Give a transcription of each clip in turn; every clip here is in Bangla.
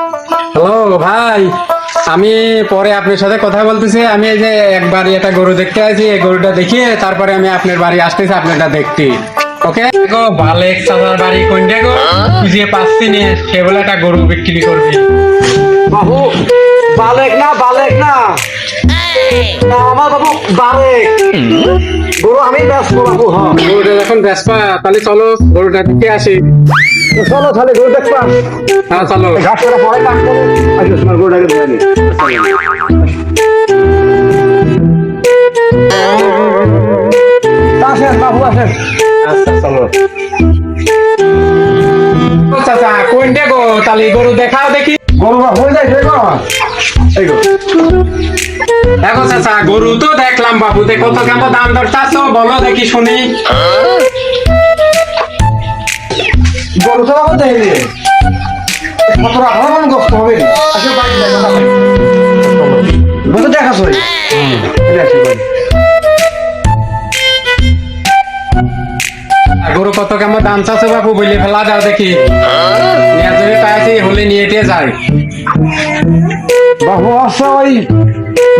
হ্যালো ভাই, আমি পরে আপনার সাথে কথা বলতেছি। আমি এই যে একবার এটা গরু দেখতে আছি এই গরুটা দেখিয়ে তারপরে আমি আপনার বাড়ি আসতেছি, আপনারটা দেখতে। ওকে? গো বালেক চাচার বাড়ি কোনটা গো? খুঁজে পাচ্ছি নি, সে বলে একটা গরু বিক্রি করবি। বাবু বালেক না বালেক না। না আমার বাবু বালেক। গরু আমি বাবু হ্যাঁ গরুটা যখন তাহলে চলো গরুটা আসি। চলো তাহলে গরু দেখবা। হ্যাঁ চলো। পরে করো। আচ্ছা তোমার গরুটাকে ধরে নি। আসেন বাবু আসেন। আচ্ছা চলো। চাচা কোনটা গো? তাহলে গরু দেখাও দেখি। গরু হয়ে যায় এই দেখো চাচা গরু তো দেখলাম বাবু দেখো তো কেমন দাম দর চাচ্ছো বলো দেখি শুনি। গরু তো বাবু দেখে দিয়ে কত রাখা মন কষ্ট হবে আচ্ছা বাড়ি দেখা গরু কত কেমন দাম চাচ্ছে বাবু বলে ফেলা যাও দেখি। নিয়ে যদি পাইছি হলে নিয়ে যায়। বাবু আসাই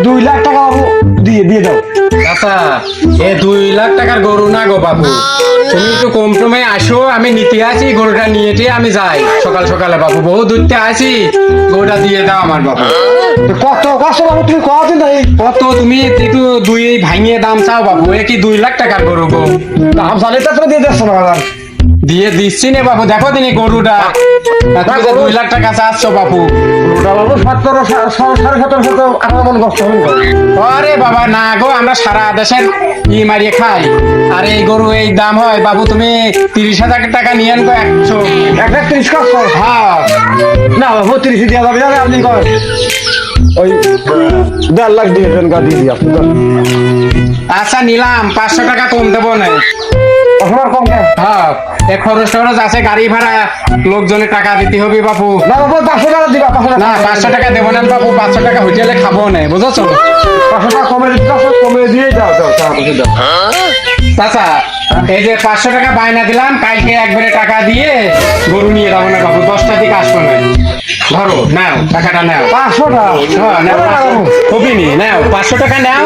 দুই লাখ টাকা বাবু দিয়ে দিয়ে দাও। চাচা এ দুই লাখ টাকার গরু না গো বাবু। তুমি একটু কম টমে আসো আমি নিতে আছি গরুটা নিয়ে টিয়ে আমি যাই। সকাল সকালে বাবু বহু দূরতে আছি গরুটা দিয়ে দাও আমার বাবু। কত কষ্ট বাবু তুমি কত নাই কত তুমি একটু দুই ভাঙিয়ে দাম চাও বাবু এ কি দুই লাখ টাকার গরু গো? দাম জানি তো দিয়ে দেখছ না দিয়ে দিচ্ছি নে বাবু দেখো তিনি গরুটা। তুমি যে দুই লাখ টাকা চাচ্ছ ওটা বাবু সতেরো সাড়ে সতেরো সতেরো আঠারো মন কষ্ট হবে আরে বাবা না গো আমরা সারা দেশের ই মারিয়ে খাই। আর এই গরু এই দাম হয় বাবু তুমি তিরিশ হাজার টাকা নিয়ে আনব একশো। এক লাখ তিরিশ কষ্ট হ্যাঁ। না বাবু তিরিশ দিয়ে যাবে আপনি কর। ওই দেড় লাখ দিয়ে দেন গা দিয়ে আপনি। আচ্ছা নিলাম পাঁচশো টাকা কম দেবো না। কম? হ্যাঁ। খরচ টরচ আছে গাড়ি ভাড়া লোকজনের টাকা দিতে হবে বাপু। না বাপু পাঁচশো টাকা দিবা পাঁচশো টাকা। না পাঁচশো টাকা দেবো না বাপু পাঁচশো টাকা হোটেলে খাব না বুঝেছ? পাঁচশো টাকা কমে কমে দিয়ে দাও দাও দাও। চাচা এই যে পাঁচশো টাকা বায়না দিলাম কালকে একবারে টাকা দিয়ে গরু নিয়ে যাব না বাবু দশটা দিকে আসব না। ধরো নাও টাকাটা নাও। পাঁচশো টাকা হ্যাঁ পাঁচশো- নি নাও পাঁচশো টাকা নাও।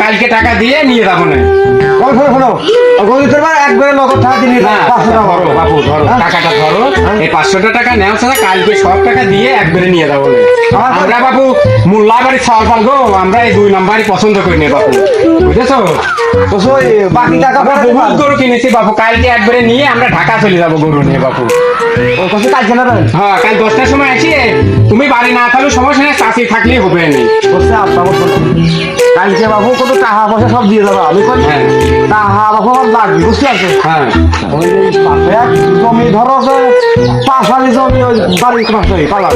কালকে টাকা দিয়ে নিয়ে যাব না শোনো গরিব তোর একবারে নগদ টাকা দিলি পাঁচশো টাকা ধরো বাবু ধরো হ্যাঁ? টাকাটা ধরো। এই পাঁচশোটা টাকা নেও চাচা কালকে সব টাকা দিয়ে একবারে নিয়ে যাব। আমার- বাবু মোল্লা বাড়ি ছাওয়াল পাল গো আমরা এই দুই নাম্বারই পছন্দ করি নে বাবু বুঝেছ? বাকি টাকা বহুত গরু কিনেছি বাবু কালকে একবারে নিয়ে আমরা ঢাকা চলে যাব গরু নিয়ে বাবু কত কাজ নেবেন হ্যাঁ কাল দশটার সময় আসি তুমি বাড়ি না থাকলে সমস্যা নেই চাষি থাকলেই হবে আপনার কালকে বাবু কত টাকা পয়সা সব দিয়ে দেবো? আমি কই হ্যাঁ। টাকা বাবু আমার লাগবে বুঝতে পারছ? হ্যাঁ। ওই জমি ধরো যে পাঁচ আলি জমি ওই বাড়ির পাশে পালাম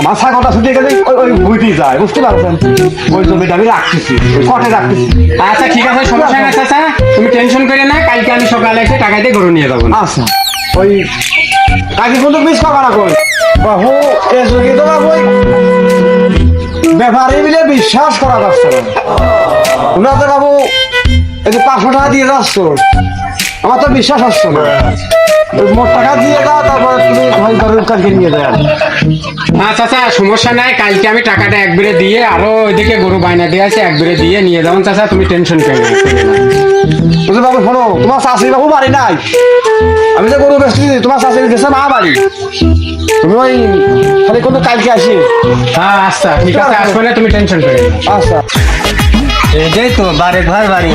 আমার ছাগলটা ছুটে গেলে ওই ওই বুঝতেই যায় বুঝতে পারছেন? ওই জমিটা আমি রাখতেছি কটে রাখতেছি। আচ্ছা ঠিক আছে সমস্যা নেই চাচা। তুমি টেনশন করে না কালকে আমি সকালে এসে টাকা দিয়ে গরু নিয়ে যাব। আচ্ছা। ওই কাকে কিন্তু করবা না কই? বাবু এ যুগে তো বাবু ওই ব্যাপারে মিলে বিশ্বাস করা যাচ্ছে না। ওনাতে বাবু, এই যে পাঁচশো টাকা দিয়ে যাচ্ছ। আমার তো বিশ্বাস হচ্ছে না। মোট টাকা দিয়ে দাও, তারপর তুমি ভাই গরুর কালকে নিয়ে যায় না চাচা সমস্যা নাই। কালকে আমি টাকাটা একবারে দিয়ে আরও ওইদিকে গরু বায়না দিয়ে আছে একবারে দিয়ে নিয়ে যাব। চাচা তুমি টেনশন করে না বুঝলি বাবু শোনো তোমার শাশুড়ি বাবু বাড়ি নাই। আমি যে গরু বেশি তোমার শাশুড়ি গেছে মা বাড়ি। তুমি ওই খালি কোনো কালকে আসি। হ্যাঁ আচ্ছা ঠিক আছে আসবে না তুমি টেনশন করে না। আচ্ছা। এটাই তো বারেক ভাই বাড়ি।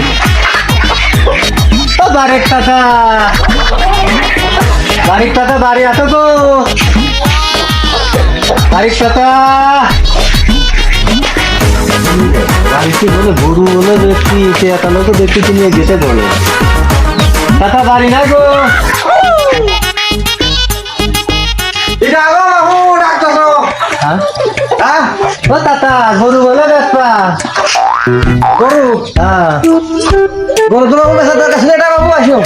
ও বারেক টাকা বারিক টাকা বাড়ি আছে তো বারিক টাকা বাড়িতে বলে গরু হলে দেখছি সে একটা লোক দেখছি তুমি গেছে বলে। টাকা বাড়ি না গো। হ্যাঁ? হ্যাঁ? ও টাকা গরু বলে দেখবা। গরু? হ্যাঁ। গরু তোমার কাছে দরকার ছিল এটা বাবু আসো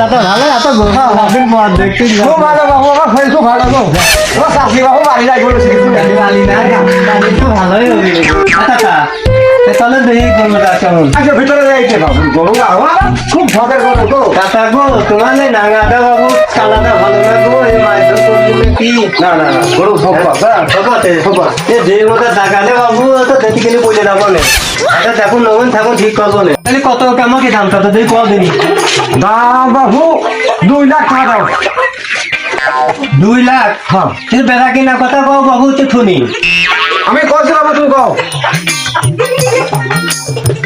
টাকা ভালো এত গরু অনেকদিন পর দেখতে খুব ভালো বাবু আমার শরীর খুব ভালো গো তোমার শাশুড়ি বাবু বাড়ি যাই বলেছে। তো ভালোই হবে তাহলে দেখি গরুটা কেমন। আচ্ছা ভিতরে যাইতে বাবু? গরু আমার খুব ভদের গরু গো। কাকা গো তোমার এই নাঙ্গাটা বাবু কালাটা ভালো না গো? এই করলে কি? না না না গরু সব কথা সবাতে এ যে মতো টাকালে বাবু তো দেখি গেলে বলে যাব না। এটা দেখুন নগন থাকুন ঠিক করব না। তাহলে কত কেমন কি দামটা তো দেখি দাম বাবু দুই লাখ টাকা দাও। দুই লাখ? হ্যাঁ। কিন্তু বেড়া কিনা কথা কও বাবু তুই শুনি। আমি কইছিলাম তুমি কও।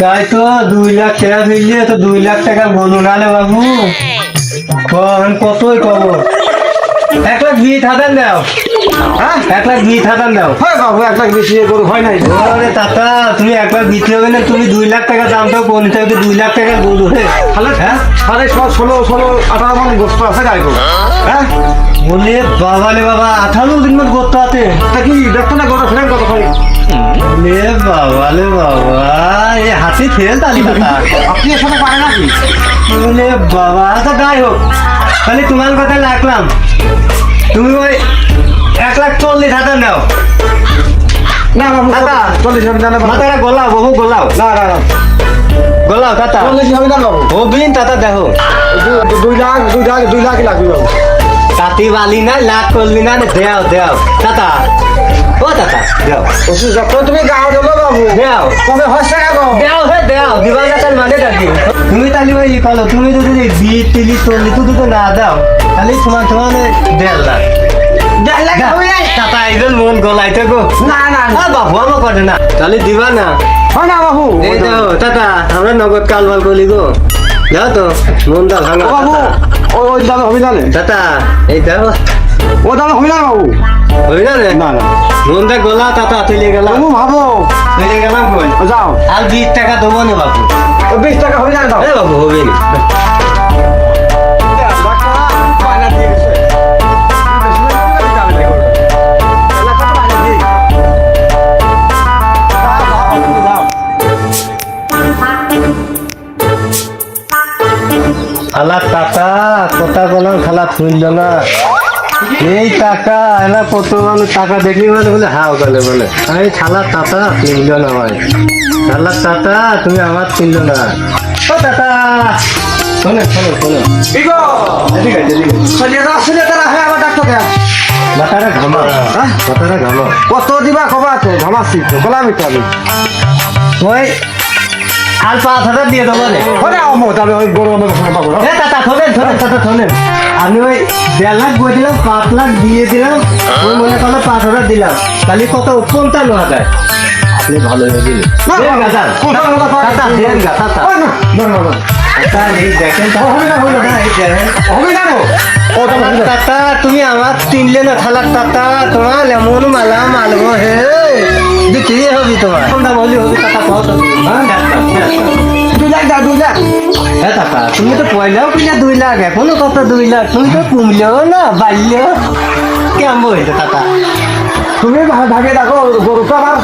তাই তো দুই লাখ টাকা দিলে তো দুই লাখ টাকা বলুন নালে বাবু। কন কতই কব? এক লাখ বিশ হাজার দাও। হ্যাঁ এক লাখ দাও। হয় বাবু এক লাখ বেশি গরু হয় নাই। তাতা তুমি এক লাখ বিক্রি হবে না তুমি দুই লাখ টাকা কোন থেকে দুই লাখ টাকা গরু হে তাহলে হ্যাঁ? সাড়ে ছ ষোলো ষোলো আঠারো মন গোস্ত আছে গাই গরু হ্যাঁ? বলে বাবা রে বাবা আঠারো দিন মত করতে হাতে তা কি দেখতো না গরু ফ্রেন্ড কত খাই বলে বাবা এ হাতে ফেল তালি কথা আপনি এর সাথে পারে নাকি? বলে বাবা তো যাই হোক তাহলে তোমার কথা রাখলাম। তুমি ওই এক লাখ চল্লিশ হাজার নাও। না দাদা। চল্লিশ হবে না। মাথাটা গোলাও বহু গোলাও। না না না। গোলাও তাতা চল্লিশ হবে না বাবু ও বিন তাতা দেখো। দু- দু- দুই লাখ দুই লাখ দুই লাখই লাগবে। বাবু তাতি বালি না লাখ করলি না দেও দেও। তাতা ও তাতা দেও। ওষুধ যখন তুমি গাও দেবো বাবু। দেও। তবে হচ্ছে না গো দেও হে দেও। দিবার কাছে মানে ডাকি তুমি তাহলে ওই কলো তুমি যদি বি তিলি চল্লি তুই তো না দাও তাহলে তোমার তোমার দেড় লাখ দেড় লাখ হবে না। তাতা একজন মন গলাইতে গো না না বাবু আমার করে না। তাহলে দিবা না। হয় না বাবু। এই তো আমরা নগদ কালবাল করি গো। যাও তো মনটা ভাঙা বাবু। ওই ওই হবে না রে। এই দেখো। ও দামে হবে না বাবু? না না না। মনটা গলা বাবু ভাবো। তুলে গেলাম কই? যাও। আর বিশ টাকা দেবো না বাবু। বিশ টাকা হবে না দাও। বাবু হবে না। বলাম খালা শুনল না। এই টাকা এলা কত মানুষ টাকা দেখলি মানে বলে হ্যাঁ বলে বলে। এই খালা টাকা কিনল না ভাই। খালা টাকা তুমি আমার কিনল না। ও টাকা শোনে শোনে শোনে। এদিকে সলিয়ে আসলে তারা হ্যাঁ মাথাটা ঘামা। মাথাটা ঘামা। কত দিবা কবা ঘামাচ্ছি। তো আমি। ওই আর পাঁচ হাজার দিয়ে দেবো রে। ওরে আমো তাহলে ওই গরু আমার সঙ্গে পাবো এ টাটা থবেন থবেন টাটা থবেন আমি ওই দেড় লাখ বই দিলাম পাঁচ লাখ দিয়ে দিলাম ওই মনে করল পাঁচ হাজার দিলাম। তাহলে কত? পঞ্চান্ন হাজার। আপনি ভালো হয়ে দিলেন তুমি আমার তিনলে না থালার টাটা তোমার এমন মালা মালবো হে বিক্রি হবি তোমার? দাম হলি হবি টাটা কত টাটা, টাটা। দুই লাখ দাও দুই লাখ। হ্যাঁ টাকা তুমি তো পয়লাও কিনা দুই লাখ এখনও কত দুই লাখ? তুমি তো কমলেও না বাড়লেও। কেমন হয়েছে টাকা? তুমি ভাগে দেখো গরু তো আমার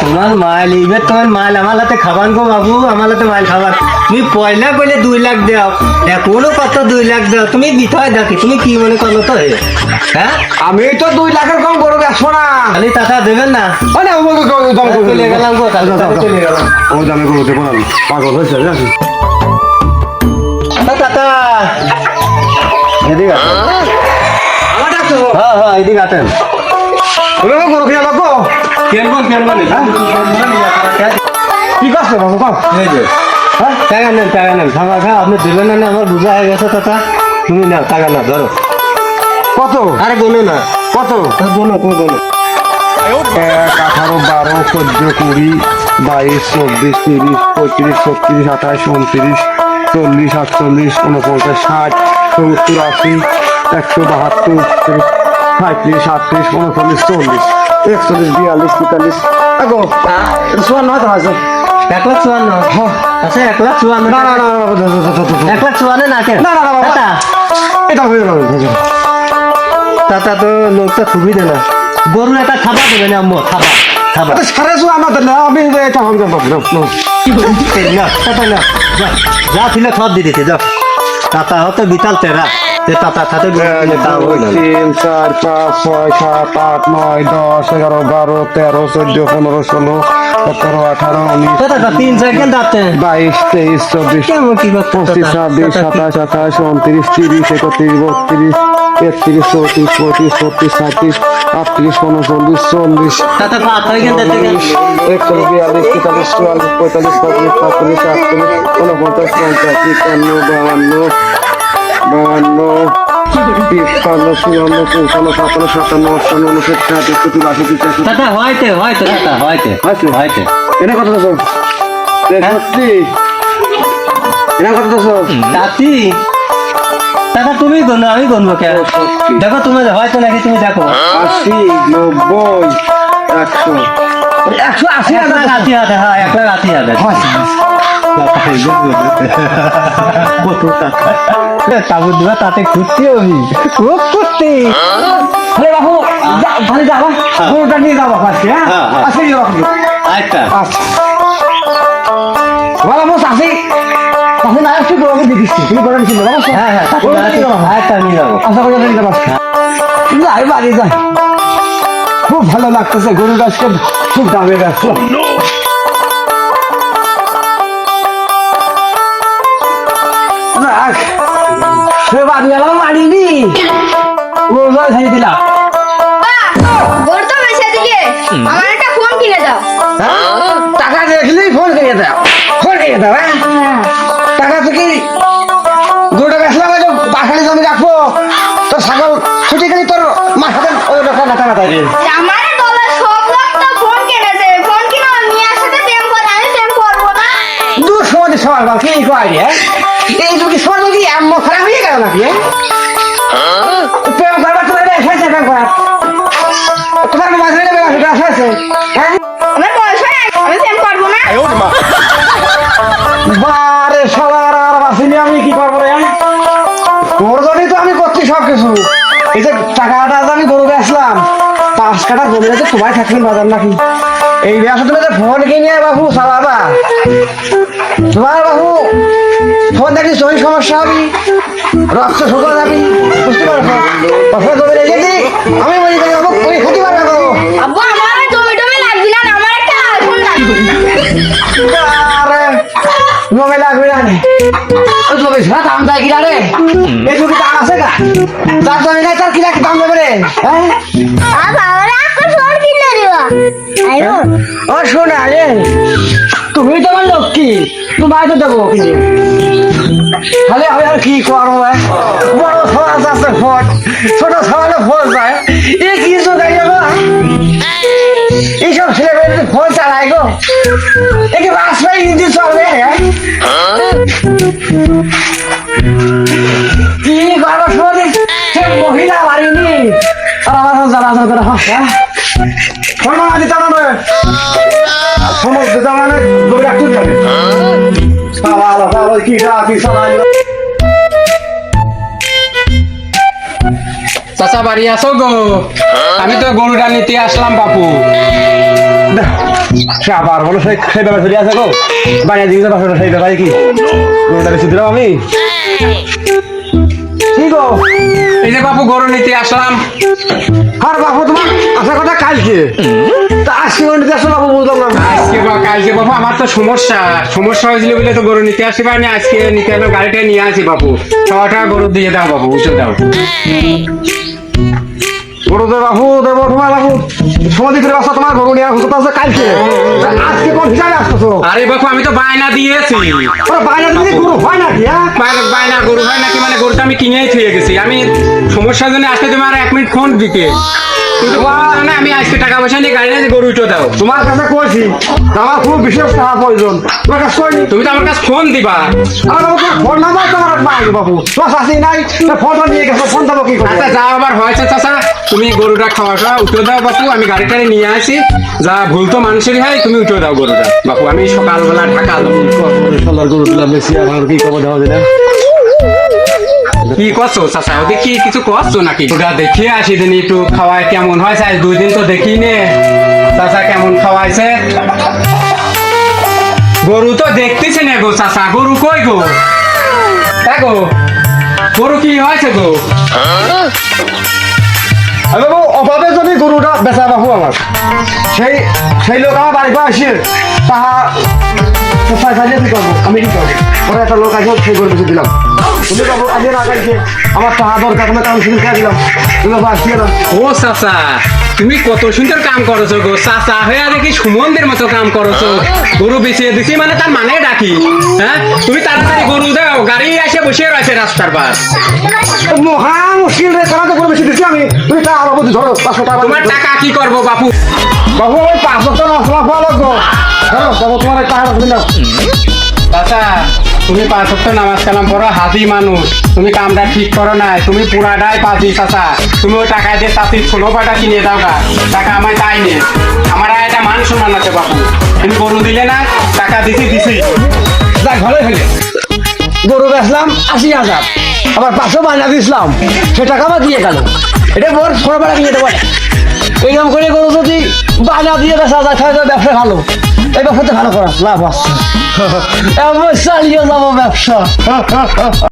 তোমার মাল এইবে তোমার মাল আমার হাতে খাবান গো বাবু আমার হাতে মাল খাবার। তুমি পয়লা কইলে দুই লাখ দাও। এখনও কত দুই লাখ দাও? তুমি বিথয় দেখি তুমি কি মনে করো তো? হ্যাঁ? আমি তো দুই লাখের কম গরু বেচবো না। খালি টাকা দেবেন না। ও না, ও গরু- গরু- দাম গরু- চলে গেলাম চলে গেলাম। ও দামে গরু দেবো না পাগল হয়েছে এদিকে ডাকছো হ্যাঁ হ্যাঁ এদিকে আসেন। গরু কিনা বাবু কেমন কেমন কি করছ বাবু কম? হ্যাঁ টাকা নেন টাকা নেন। খাওয়া খা আপনি দেবেন না না আমার বোঝা হয়ে গেছে টাকা তুমি নাও টাকা না ধরো। কত? আরে গোনো না। কত? গোনো তুমি গোনো এক আঠারো বারো চোদ্দ কুড়ি বাইশ চব্বিশ তিরিশ পঁয়ত্রিশ ছত্রিশ আঠাশ উনত্রিশ চল্লিশ আটচল্লিশ উনপঞ্চাশ ষাট সত্তর আশি একশো বাহাত্তর সাঁত্রিশ আটত্রিশ উনচল্লিশ চল্লিশ একচল্লিশ বিয়াল্লিশ তেতাল্লিশ। চুয়ান্ন হাজার। এক লাখ চুয়ান্ন আচ্ছা এক লাখ চুয়ান্ন না না না এক লাখ চুয়ান্ন না কেন না, না, না। টাটা এটা হয়ে গেল হয়ে। টাটা তো লোকটা সুবিধা না গরু একটা খাবার দেবে না আম্মু খাবার খাবার এটা চুয়ান্ন না আমি এটা হবে না, না, যা যা ছিল সব দিয়ে দিতে যাও টাটা হতো বিতাল তেরা যে তাতার সাথে গরু কিনে তা হইল না। তিন চার পাঁচ ছয় সাত আট নয় দশ এগারো বারো তেরো চোদ্দ পনেরো ষোলো সতেরো আঠারো উনিশ বাইশ তেইশ চব্বিশ পঁচিশ ছাব্বিশ সাতাশ আঠাশ উনত্রিশ তিরিশ একত্রিশ বত্রিশ একত্রিশ চৌত্রিশ পঁয়ত্রিশ ছত্রিশ সাঁত্রিশ আটত্রিশ উনচল্লিশ চল্লিশ একচল্লিশ বিয়াল্লিশ তেতাল্লিশ চুয়াল্লিশ পঁয়তাল্লিশ পঁয়তাল্লিশ সাতচল্লিশ উনপঞ্চাশ পঞ্চাশ একান্ন বাহান্ন বাহান্ন তিপ্পান্ন চুয়ান্ন পঞ্চান্ন ছাপ্পান্ন সাতান্ন আটান্ন উনষাট ষাট একষট্টি বাষট্টি তেষট্টি দাদা হয়তে হয়তে দাদা হয়তে হয়তে? হয়তে। এটা কত দশ তেষট্টি। এটা কত দশ চাচি দাদা তুমি গুনো আমি গুনবো কে দেখো তুমি হয়তো নাকি তুমি দেখো। আশি নব্বই একশো। একশো আশি লাখ আশি হাজার হ্যাঁ এক লাখ আশি হাজার। কত টাকা? কাবুর দিবা তাতে ঘুরতে হবি। খুব করতে আরে বাবু ভালো যাবা গরুটা নিয়ে যাব ফার্স্টে হ্যাঁ? হ্যাঁ, হ্যাঁ। আসি যাব আচ্ছা। আচ্ছা ভালো বস আসি। তখন আর একটু গরমে দিচ্ছি। তুমি গরম ছিল হ্যাঁ হ্যাঁ নিয়ে যাব। আচ্ছা নিয়ে যাব। আশা করি নিতে পারছি যাই বাড়ি যাই। খুব ভালো লাগতেছে গরু গাছকে খুব দামে গাছ। রাখ বাড়ি গেলাম মারিনি গাছ ছেড়ে দিলাম। তো আমার একটা ফোন কিনে দাও। হ্যাঁ? টাকা দেখলেই ফোন করে দাও। ফোন করে দাও হ্যাঁ? টাকা যে বাসালি জমি রাখব। তোর ছাগল ছুটি গেলি তোর মার সাথে ওই রকম তো কিনে কি কয় রে এই কি এমন খারাপ হয়ে? প্রেম করবার তোমার বয়স হয়েছে প্রেম তোমার বয়স বয়স হয়েছে হ্যাঁ? আমার বয়স হয় আমি প্রেম করব না। বারে সবার আর বাসিনি আমি কি করব রে? তোর জন্যই তো আমি করছি সব কিছু এই যে টাকাটা আমি গরু বেচলাম পাঁচ কাটা জমি তো তোমায় থাকবেন বাজার নাকি? এই ব্যবসা তুমি যে ফোন কিনে বাবু চালাবা তোমার বাবু ফোন দেখি শরীর সমস্যা হবে। রক্ত শুকনো যাবি। বুঝতে পারছ? পাশে জমি রেখে দি আমি বলি যে বাবু তুমি ক্ষতি পারবে আব্বু আমার জমি টমি লাগবি না আমার একটা আইফোন লাগবে। আরে জমি লাগবে না। ওই জমি ছাড়া দাম দেয় কিনা রে? এই জমি দাম আছে না যার জমি নাই তার কিনা দাম দেবে রে? হ্যাঁ? ও, শোনা রে তুমি তো আমার লক্ষ্মী তোমায় তো দেবো খালি আমি আর কি করব বড় সমাজ আছে ফোন ছোট সমাজে ফোন যায় এ কি যোগাই গো? এইসব ছেলে মেয়ে ফোন চালায় গো। একে রাস্তায় ইঞ্জি চলবে কি করব সে মহিলা বাড়িনি আর আমার জ্বালা করে হ্যাঁ ফোন দৌড়ে যাবে কি কি চাচা বাড়ি আসো গো? আমি তো গরুটা নিতে আসলাম বাপু। আবার বলো সেই ব্যাপারে চলে আছে গো। বাইরে দিকে যাব সেই ব্যাপারে কি? গরুটা বেশি দিলাম আমি। কি গো? এই যে বাপু গরু নিতে আসলাম। আর বাবু তোমার আশা কথা কালকে। তা আজকে গরুটা আসো বাবু বুঝলাম না। আজকে বা- কালকে বাপু আমার তো সমস্যা। সমস্যা হয়েছিল বলে তো গরু নিতে আসতে পারিনি আজকে নিতে এলো গাড়িটা নিয়ে আসি ছটা গরু দিয়ে দাও বাবু উঠে দাও। গরু বাবু দেবো তোমার বাবু সময় দিতে বাসা তোমার গরু নিয়ে আসো আছে কালকে। আজকে কোন হিসাবে আসতেছো আরে বাপু আমি তো বায়না দিয়েছি। ওরা গরু হয় নাকি বায়না বায়না গরু হয় নাকি মানে গরুটা আমি কিনেই থুয়ে গেছি। আমি সমস্যার জন্য আসতে তোমার এক মিনিট ফোন দিতে। না আমি আজকে টাকা পয়সা নিয়ে গাড়ি নিয়ে গরু উঠে দাও তোমার কাছে কইছি আমার খুব বিশেষ টাকা প্রয়োজন। তোমার কাছে কইনি তুমি তো আমার কাছে ফোন দিবা। বাবু তোমার নাই বাবু তোমার শাসি নাই ফোনটা নিয়ে গেছো ফোন দেবো কি আচ্ছা যা আবার হয়েছে চাচা তুমি গরুটা খাওয়া খাওয়া উঠে দাও বাপু আমি গাড়িটা নিয়ে আসি। যা ভুল তো মানুষেরই হয় তুমি উঠে দাও গরুটা। বাপু আমি সকালবেলা সোনার গরু দিলাম বেশি আমার কি খবর দেওয়া দিলাম কি করছ চাচা? কি কিছু করছ নাকি? ওটা দেখিয়ে আসি দিন একটু খাওয়ায় কেমন হয়েছে আজ দুই দিন তো দেখি নে চাচা কেমন খাওয়াইছে? গরু তো দেখতেছি না গো চাচা। গরু কই গো? দেখো গরু কি হয়েছে গো? আমি বাবু অভাবে যদি গরুটা বেচা বাবু আমার সেই সেই লোক আমার বাড়ি পা আসে তাহা চাই চাইলে কি করব? আমি কি করব? পরে একটা লোক আছে সেই গরু দিলাম। তুমি বাবু আজ না কালকে আমার টাকা দরকার কোনো কারণ শুনে খেয়ে দিলাম। তুমি বাবু না। ও চাচা তুমি কত সুন্দর কাম করছ গো। চাচা হয়ে আর কি সুমনদের মতো কাম করছ। গরু বেচিয়ে দিছি মানে তার মানে ডাকি হ্যাঁ? তুমি তাড়াতাড়ি গরু দাও গাড়ি এসে বসে রয়েছে রাস্তার পার। মহা মুশকিল রে কারণে গরু বেশি দিচ্ছি আমি। তুমি টাকা বাবু ধরো পাঁচশো টাকা তোমার টাকা কি করব বাপু? বাবু ওই পাঁচ লক্ষ মশলা খাওয়া লাগবো। ধরো বাবু তোমার টাকা রাখবি না চাচা তুমি পাঁচ ওয়াক্ত নামাজ কালাম পড়ো, হাজি মানুষ। তুমি কামটা ঠিক করো না তুমি পুরাটাই পাজি চাচা। তুমি ওই টাকা দিয়ে চাষির ছোলো পাটা কিনে দাও গা, টাকা আমায় তাই নে। আমার একটা মান সম্মান আছে বাপু। তুমি গরু দিলে না, টাকা দিছি দিছি। যা ঘরে ফেলে। গরু বেচলাম আশি হাজার। আবার পাঁচশো বায়না দিয়েছিলাম সে টাকা আবার দিয়ে গেল। এটা বড় সরবরাহ নিয়ে দেবো। এইরকম করে গরু যদি বায়না দিয়ে বেচা যায়, তাহলে ব্যবসা ভালো। এই ব্যবসাতে ভালো করা, লাভ আসছে এমন চালিয়ে যাব ব্যবসা